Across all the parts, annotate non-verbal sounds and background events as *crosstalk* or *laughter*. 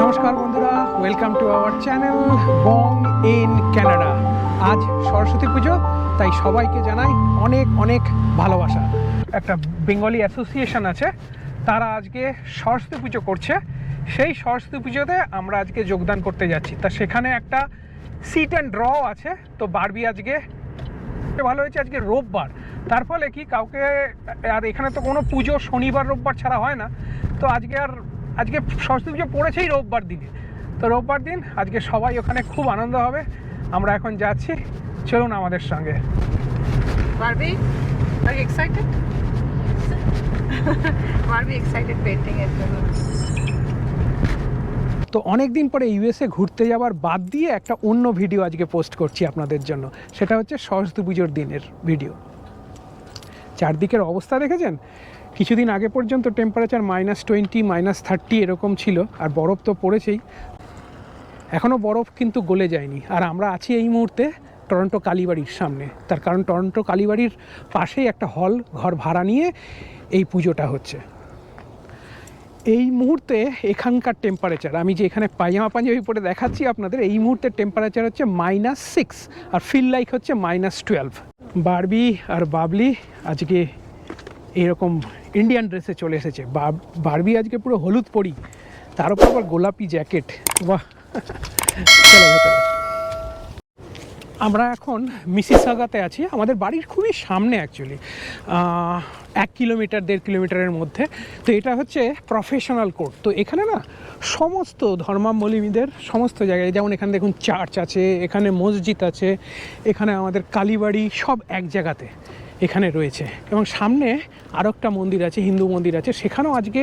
নমস্কার বন্ধুরা welcome to our channel Bong in Canada আজ সরস্বতী পুজো, তাই সবাইকে জানাই অনেক অনেক ভালোবাসা। একটা বেঙ্গলি অ্যাসোসিয়েশন আছে, তারা আজকে সরস্বতী পুজো করছে। সেই সরস্বতী পুজোতে আমরা আজকে যোগদান করতে যাচ্ছি। তা সেখানে একটা সিট অ্যান্ড ড্র আছে, তো বারবি আজকে ভালো হয়েছে আজকে রোববার। তার ফলে কি, কাউকে, আর এখানে তো কোনো পুজো শনিবার, রোববার ছাড়া হয় না। তো আজকে আর সরস্বতী পুজো পড়েছেই রোববার দিনে। তো রোববার দিন আজকে সবাই ওখানে খুব আনন্দ হবে। আমরা এখন যাচ্ছি। চলুন আমাদের সঙ্গে। Barbie, are you excited? *laughs* Barbie excited painting it. তো অনেক দিন পরে ইউএসএ ঘুরতে যাওয়ার বাদ দিয়ে একটা অন্য ভিডিও আজকে পোস্ট করছি আপনাদের জন্য। সেটা হচ্ছে সরস্বতী পুজোর দিনের ভিডিও। চারদিকের অবস্থা দেখেছেন? কিছুদিন আগে পর্যন্ত temperature minus twenty minus thirty এরকম ছিল, আর বরফ তো পড়েছেই। এখনও বরফ কিন্তু গলে যায়নি। আর আমরা আছি এই মুহূর্তে টরন্টো কালীবাড়ির সামনে। তার কারণ টরন্টো কালীবাড়ির পাশেই একটা হল ঘর ভাড়া নিয়ে এই পুজোটা হচ্ছে। এই মুহূর্তে এখানকার টেম্পারেচার আমি যে এখানে পায়জামা পাঞ্জাবি পরে দেখাচ্ছি আপনাদের, এই মুহূর্তে টেম্পারেচার হচ্ছে মাইনাস সিক্স আর ফিল লাইক হচ্ছে মাইনাস টুয়েলভ বারবি আর বাবলি আজকে এরকম ইন্ডিয়ান ড্রেসে চলে এসেছে। বারবি আজকে পুরো হলুদ পরি, তার উপর আবার গোলাপি জ্যাকেট বাহ! আমরা এখন মিসিসাগাতে আছি। আমাদের বাড়ির খুবই সামনে অ্যাকচুয়ালি এক কিলোমিটার, দেড় কিলোমিটারের মধ্যে। তো এটা হচ্ছে প্রফেশনাল কোর্ট তো এখানে না সমস্ত ধর্মাবলম্বীদের সমস্ত জায়গায়, যেমন এখানে দেখুন চার্চ আছে, এখানে মসজিদ আছে, এখানে আমাদের কালীবাড়ি সব এক জায়গাতে। এখানে রয়েছে। এবং সামনে আরও একটা মন্দির আছে, হিন্দু মন্দির আছে। সেখানেও আজকে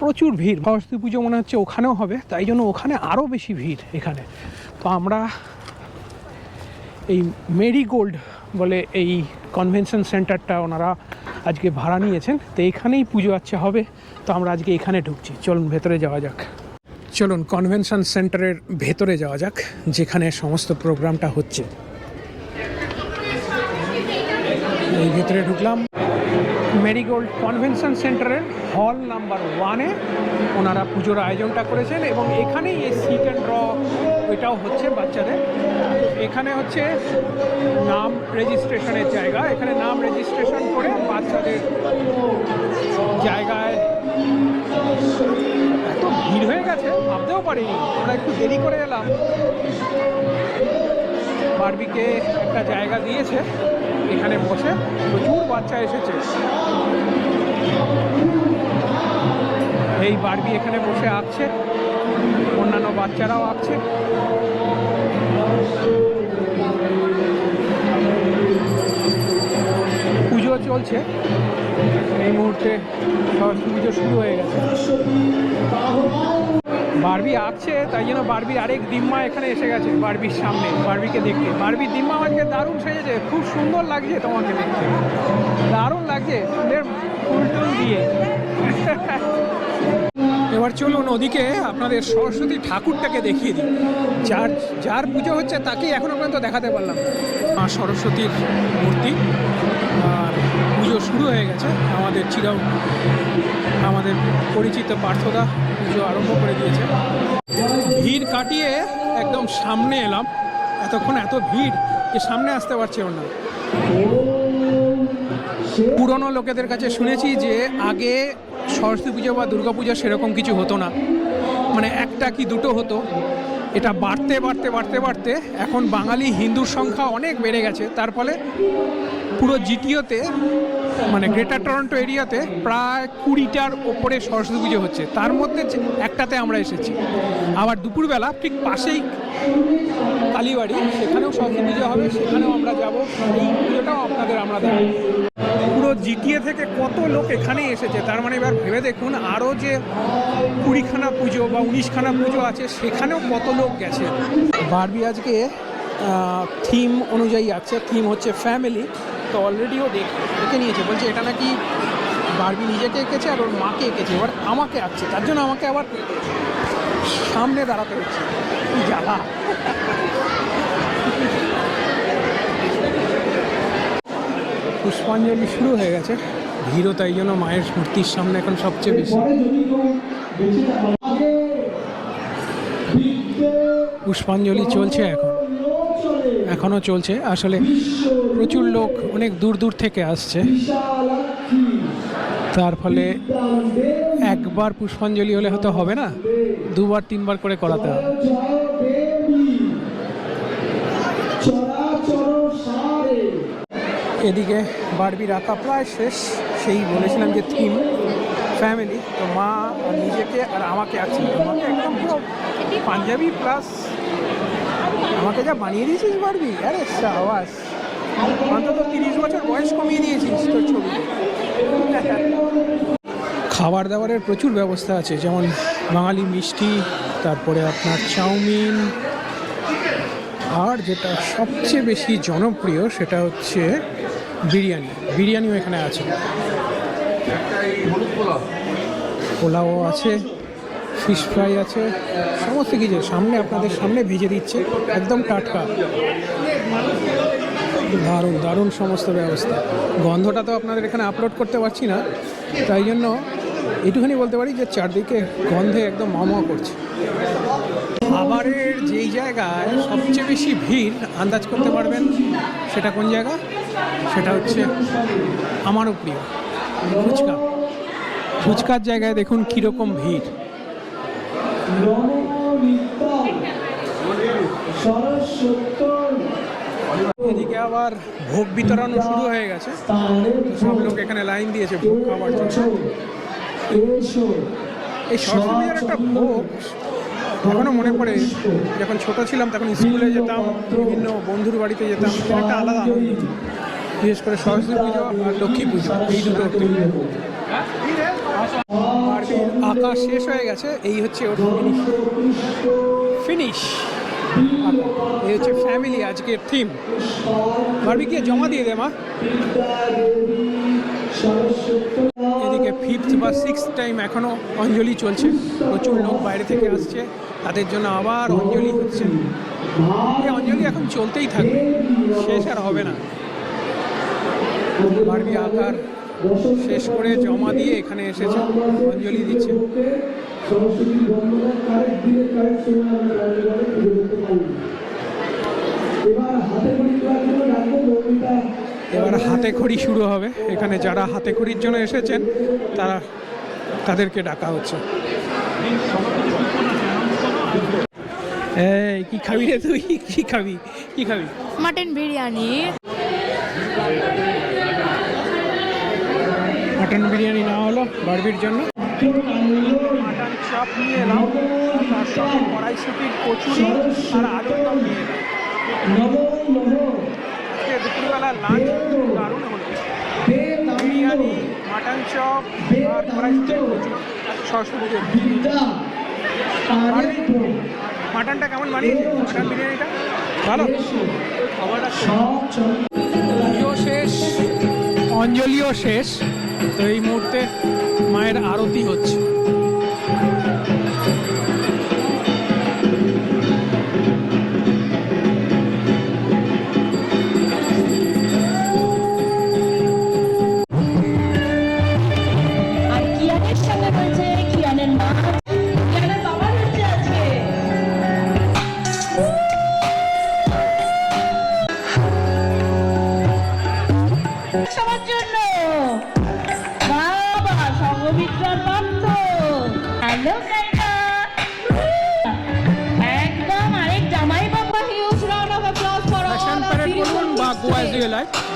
প্রচুর ভিড়। সরস্বতী পুজো মনে হচ্ছে ওখানেও হবে, তাই জন্য ওখানে আরও বেশি ভিড় এখানে। তো আমরা এই মেরিগোল্ড বলে এই কনভেনশন সেন্টারটা ওনারা আজকে ভাড়া নিয়েছেন, তো এইখানেই পুজো আচ্ছা হবে। তো আমরা আজকে এখানে ঢুকছি। চলুন, ভেতরে যাওয়া যাক। চলুন, কনভেনশন সেন্টারের ভেতরে যাওয়া যাক, যেখানে সমস্ত প্রোগ্রামটা হচ্ছে। এই ভেতরে ঢুকলাম। মেরিগোল্ড কনভেনশন সেন্টারের হল নাম্বার ওয়ানে ওনারা পুজোর আয়োজনটা করেছেন এবং এখানেই এই সিট অ্যান্ড ড্র ওইটাও হচ্ছে বাচ্চাদের। এখানে হচ্ছে নাম রেজিস্ট্রেশনের জায়গা। এখানে নাম রেজিস্ট্রেশন করে বাচ্চাদের জায়গায় এত ভিড় হয়ে গেছে, ভাবতেও পারিনি। আমরা একটু দেরি করে এলাম। বারবিকে একটা জায়গা দিয়েছে। এখানে বসে প্রচুর বাচ্চা এসেছে। এই বারবি এখানে বসে আঁকছে, অন্যান্য বাচ্চারাও আঁকছে। পুজো চলছে। এই মুহূর্তে সরস্বতী পুজো শুরু হয়ে গেছে। বারবি আঁকছে, তাই জন্য বারবির আরেক দিম্মা এখানে এসে গেছে বারবির সামনে, বারবিকে দেখতে। বারবির দিম্মা আজকে দারুণ সেজেছে, খুব সুন্দর লাগছে তোমাকে দেখতে। দারুণ লাগছে, ফুলের ফুল টুল দিয়ে। এবার চলুন ওদিকে আপনাদের সরস্বতী ঠাকুরটাকে দেখিয়ে দিই। যার যার পুজো হচ্ছে তাকেই এখনও পর্যন্ত দেখাতে পারলাম। মা সরস্বতীর মূর্তি পুজো শুরু হয়ে গেছে। আমাদের চিরাও, আমাদের পরিচিত পার্থদা পুজো আরম্ভ করে দিয়েছে। ভিড় কাটিয়ে একদম সামনে এলাম। এতক্ষণ এত ভিড় যে সামনে আসতে পারছে না। পুরনো লোকেদের কাছে শুনেছি যে আগে সরস্বতী পুজো বা দুর্গা পুজো সেরকম কিছু হতো না। মানে একটা কি দুটো হতো। এটা বাড়তে বাড়তে বাড়তে বাড়তে এখন বাঙালি হিন্দুর সংখ্যা অনেক বেড়ে গেছে। তার ফলে পুরো জিটিওতে মানে গ্রেটার টরন্টো এরিয়াতে প্রায় কুড়িটার ওপরে সরস্বতী পুজো হচ্ছে। তার মধ্যে একটাতে আমরা এসেছি। আবার দুপুরবেলা ঠিক পাশেই কালীবাড়ি, সেখানেও সরস্বতী পুজো হবে, সেখানেও আমরা যাব। এই পুজোটাও আপনাদের আমরা দেখাবো পুরো জিটিএ থেকে কত লোক এখানে এসেছে, তার মানে এবার ভেবে দেখুন, আরও যে কুড়িখানা পুজো বা উনিশখানা পুজো আছে, সেখানেও কত লোক গেছে। বারবি আজকে থিম অনুযায়ী আছে থিম হচ্ছে ফ্যামিলি তো অলরেডিও দেখে নিয়েছে। বলছে, এটা নাকি বারবি নিজেকে এঁকেছে আর ওর মাকে এঁকেছে, এবার আমাকে আঁকছে, তার জন্য আমাকে আবার সামনে দাঁড়াতে হচ্ছে। জ্বালা। পুষ্পাঞ্জলি শুরু হয়ে গেছে। ভিড়ও তাই জন্য মায়ের মূর্তির সামনে এখন সবচেয়ে বেশি। পুষ্পাঞ্জলি চলছে এখন। এখনও চলছে। আসলে প্রচুর লোক অনেক দূর দূর থেকে আসছে। তার ফলে একবার পুষ্পাঞ্জলি হলে হয়তো হবে না, দুবার তিনবার করে করাতে হবে। এদিকে বারবির রাখা প্রায় শেষ, সেই বলেছিলাম যে থিম ফ্যামিলি তো মা নিজেকে আর আমাকে আছে একদম পাঞ্জাবি প্লাস আমাকে যা বানিয়ে দিয়েছিস বারবি আরে আওয়াজ অন্তত তিরিশ বছর বয়স কমিয়ে দিয়েছিস তোর ছবি খাবার দাবারের প্রচুর ব্যবস্থা আছে, যেমন বাঙালি মিষ্টি, তারপরে আপনার চাউমিন। আর যেটা সবচেয়ে বেশি জনপ্রিয় সেটা হচ্ছে বিরিয়ানি। বিরিয়ানিও এখানে আছে। পোলাও আছে। ফিশ ফ্রাই আছে, সমস্ত কিছু সামনে আপনাদের সামনে ভেজে দিচ্ছে, একদম টাটকা। দারুণ দারুণ সমস্ত ব্যবস্থা। গন্ধটা তো আপনাদের এখানে আপলোড করতে পারছি না, তাই জন্য এইটুখানি বলতে পারি যে চারদিকে গন্ধে একদম মম করছে। খাবারের যেই জায়গায় সবচেয়ে বেশি ভিড় আন্দাজ করতে পারবেন, সেটা কোন জায়গা? সেটা হচ্ছে আমারও প্রিয়, ফুচকা। ফুচকার জায়গায় দেখুন কীরকম ভিড়। এদিকে আবার ভোগ বিতরণ শুরু হয়ে গেছে। সব লোক এখানে লাইন দিয়েছে ভোগ খাওয়ার জন্য। এই সরস্বতী পুজোর একটা ভোগ এখনও মনে পড়ে। যখন ছোট ছিলাম তখন স্কুলে যেতাম, বিভিন্ন বন্ধুর বাড়িতে যেতাম একটা আলাদা বিশেষ করে সরস্বতী পুজো আর লক্ষ্মী পুজো, এই দুটো আঁকা শেষ হয়ে গেছে। এই হচ্ছে ওর ফিনিশ ফিনিশ এই হচ্ছে ফ্যামিলি আজকের থিম বারবি গিয়ে জমা দিয়ে দে, মা। এদিকে ফিফথ বা সিক্স টাইম এখনও অঞ্জলি চলছে। প্রচুর লোক বাইরে থেকে আসছে। তাদের জন্য আবার অঞ্জলি হচ্ছে। এই অঞ্জলি এখন চলতেই থাকবে। শেষ আর হবে না। বারবি আকার শেষ করে জমা দিয়ে এখানে এসেছে, অঞ্জলি দিচ্ছে। এবার হাতে খড়ি শুরু হবে। এখানে যারা হাতে খড়ির জন্য এসেছেন, তারা তাদেরকে ডাকা হচ্ছে। কি খাবি রে তুই? কি খাবি? কি খাবি? মাটন বিরিয়ানি। মাটন বিরিয়ানি না হলো বারবির জন্য। মাটন চপ নিয়ে এলাম। তার সঙ্গে কড়াইশুটির কচুরি আর আলুর দম নিয়ে এলাম। নমো নমো আজকে দুপুরবেলা লাঞ্চ দারুণ হলো। বিরিয়ানি মাটন চপ আর কড়াইশুটির কচুরি সরস্বতী পুজোর। বিদ্যা আনন্দ মাটনটা কেমন বানিয়েছে? মাটন বিরিয়ানিটা? ভালো? খাবারটা শেষ। অঞ্জলিও শেষ। তো এই মুহূর্তে মায়ের আরতি হচ্ছে।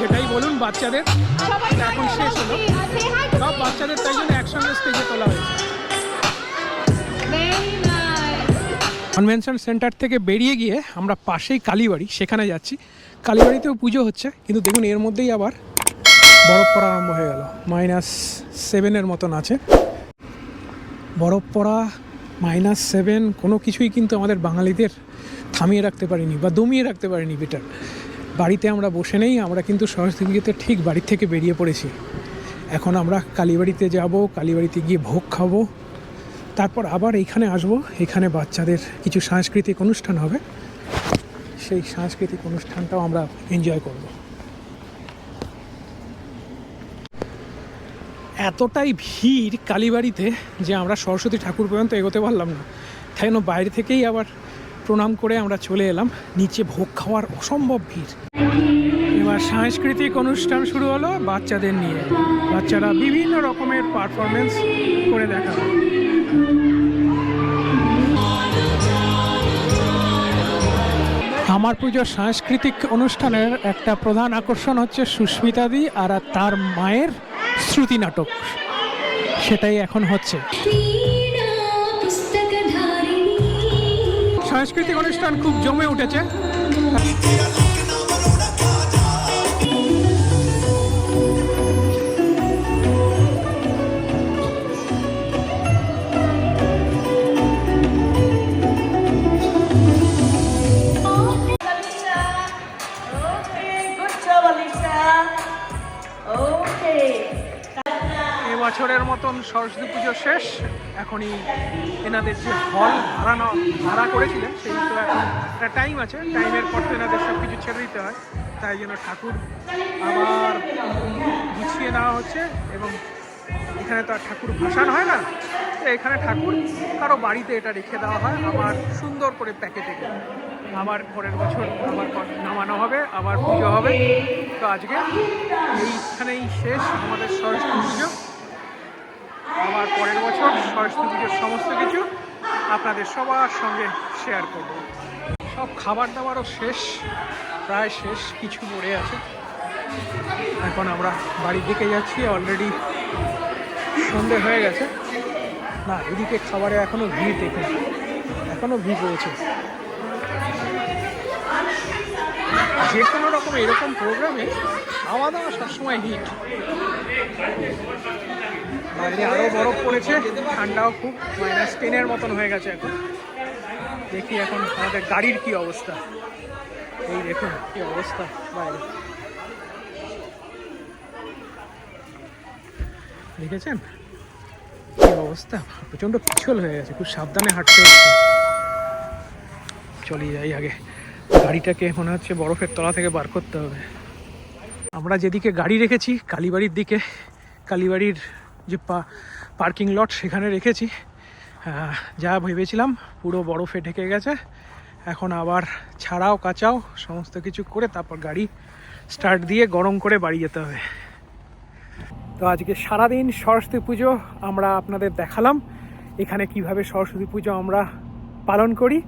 যেটাই বলুন বাচ্চাদের এখন শেষ হলো। সব বাচ্চাদের তাই জন্য একসঙ্গে স্টেজে তোলা হয়েছে। কনভেনশন সেন্টার থেকে বেরিয়ে গিয়ে আমরা পাশেই কালীবাড়ি সেখানে যাচ্ছি। কালীবাড়িতেও পুজো হচ্ছে কিন্তু দেখুন এর মধ্যেই আবার বরফ পড়া আরম্ভ হয়ে গেল। মাইনাস সেভেনের মতন আছে। বরফ পড়া মাইনাস সেভেন কোনো কিছুই কিন্তু আমাদের বাঙালিদের থামিয়ে রাখতে পারিনি বা দমিয়ে রাখতে পারিনি বেটার বাড়িতে আমরা বসে নেই, আমরা কিন্তু সরস্বতী পুজোতে ঠিক বাড়ি থেকে বেরিয়ে পড়েছি। এখন আমরা কালীবাড়িতে যাব, কালীবাড়িতে গিয়ে ভোগ খাব। তারপর আবার এইখানে আসব, এখানে বাচ্চাদের কিছু সাংস্কৃতিক অনুষ্ঠান হবে। সেই সাংস্কৃতিক অনুষ্ঠানটাও আমরা এনজয় করব। এতটাই ভিড় কালীবাড়িতে যে আমরা সরস্বতী ঠাকুর পর্যন্ত এগোতে পারলাম না। তাই বাইরে থেকেই আবার প্রণাম করে আমরা চলে এলাম নিচে ভোগ খাওয়ার অসম্ভব ভিড়। এবার সাংস্কৃতিক অনুষ্ঠান শুরু হলো বাচ্চাদের নিয়ে। বাচ্চারা বিভিন্ন রকমের পারফরমেন্স করে দেখাবে আমার পুজোর সাংস্কৃতিক অনুষ্ঠানের একটা প্রধান আকর্ষণ হচ্ছে সুস্মিতাদি আর তার মায়ের শ্রুতি নাটক। সেটাই এখন হচ্ছে। সাংস্কৃতিক অনুষ্ঠান খুব জমে উঠেছে। সরস্বতী পুজো শেষ, এখনই এনাদের যে হল ভাড়া ভাড়া করেছিলেন, সেই একটা টাইম আছে। টাইমের পর তো এনাদের সব কিছু ছেড়ে দিতে হয়। তাই জন্য ঠাকুর আবার গুছিয়ে নেওয়া হচ্ছে এবং এখানে তো আর ঠাকুর ভাসান হয় না। তো এখানে ঠাকুর কারও বাড়িতে এটা রেখে দেওয়া হয়। আবার সুন্দর করে প্যাকেটে আবার পরের বছর আবার নামানো হবে, আবার পুজো হবে। তো আজকে এইখানেই শেষ আমাদের সরস্বতী পুজো। আবার পরের বছর সরস্বতী পুজোর সমস্ত কিছু আপনাদের সবার সঙ্গে শেয়ার করব। সব খাবার দাবারও শেষ, প্রায় শেষ, কিছু পড়ে আছে। এখন আমরা বাড়ির দিকে যাচ্ছি অলরেডি সন্ধে হয়ে গেছে। না, এদিকে খাবারে এখনও ভিড় দেখুন। এখনও ভিড় রয়েছে। যে কোনো রকম এরকম প্রোগ্রামে খাওয়া দাওয়া সবসময় হিট। বাইরে আরও বরফ পড়েছে, ঠান্ডাও খুব মাইনাস টেনের মতন হয়ে গেছে এখন। দেখি এখন আমাদের গাড়ির কি অবস্থা। এই দেখুন কি অবস্থা বাইরে। দেখেছেন? কি অবস্থা? প্রচণ্ড পিছল হয়ে গেছে, খুব সাবধানে হাঁটতে হচ্ছে। চলে যাই আগে। গাড়িটাকে মনে হচ্ছে বরফের তলা থেকে বার করতে হবে। আমরা যেদিকে গাড়ি রেখেছি, কালীবাড়ির দিকে, কালীবাড়ির যে পার্কিং লট সেখানে রেখেছি। যা ভেবেছিলাম পুরো বরফে ঢেকে গেছে। এখন আবার ছাড়াও কাচাও, সমস্ত কিছু করে তারপর গাড়ি স্টার্ট দিয়ে গরম করে বাড়ি যেতে হবে। তো আজকে সারাদিন সরস্বতী পুজো আমরা আপনাদের দেখালাম। এখানে কীভাবে সরস্বতী পুজো আমরা পালন করি।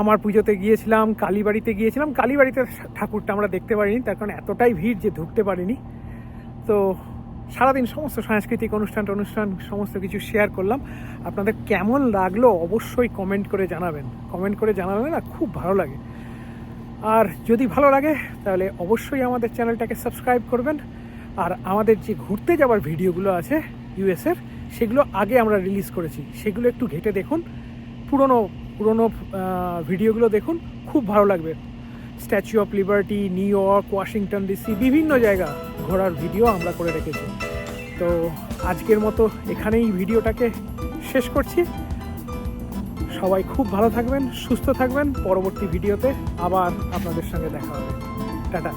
আমার পুজোতে গিয়েছিলাম, কালীবাড়িতে গিয়েছিলাম। কালীবাড়িতে ঠাকুরটা আমরা দেখতে পারিনি, তার কারণ এতটাই ভিড় যে ঢুকতে পারিনি। তো সারাদিন সমস্ত সাংস্কৃতিক অনুষ্ঠান অনুষ্ঠান, সমস্ত কিছু শেয়ার করলাম। আপনাদের কেমন লাগল অবশ্যই কমেন্ট করে জানাবেন। কমেন্ট করে জানাবেন না খুব ভালো লাগে। আর যদি ভালো লাগে, তাহলে অবশ্যই আমাদের চ্যানেলটাকে সাবস্ক্রাইব করবেন। আর আমাদের যে ঘুরতে যাওয়ার ভিডিওগুলো আছে ইউএসের সেগুলো আগে আমরা রিলিজ করেছি। সেগুলো একটু ঘেটে দেখুন। পুরনো পুরনো ভিডিওগুলো দেখুন। খুব ভালো লাগবে। Statue of Liberty New York Washington DC বিভিন্ন জায়গা। ঘোরার ভিডিও আমরা করে রেখেছি। তো আজকের মতো এখানেই ভিডিওটাকে শেষ করছি। সবাই খুব ভালো থাকবেন, সুস্থ থাকবেন। পরবর্তী ভিডিওতে আবার আপনাদের সঙ্গে দেখা হবে। টাটা।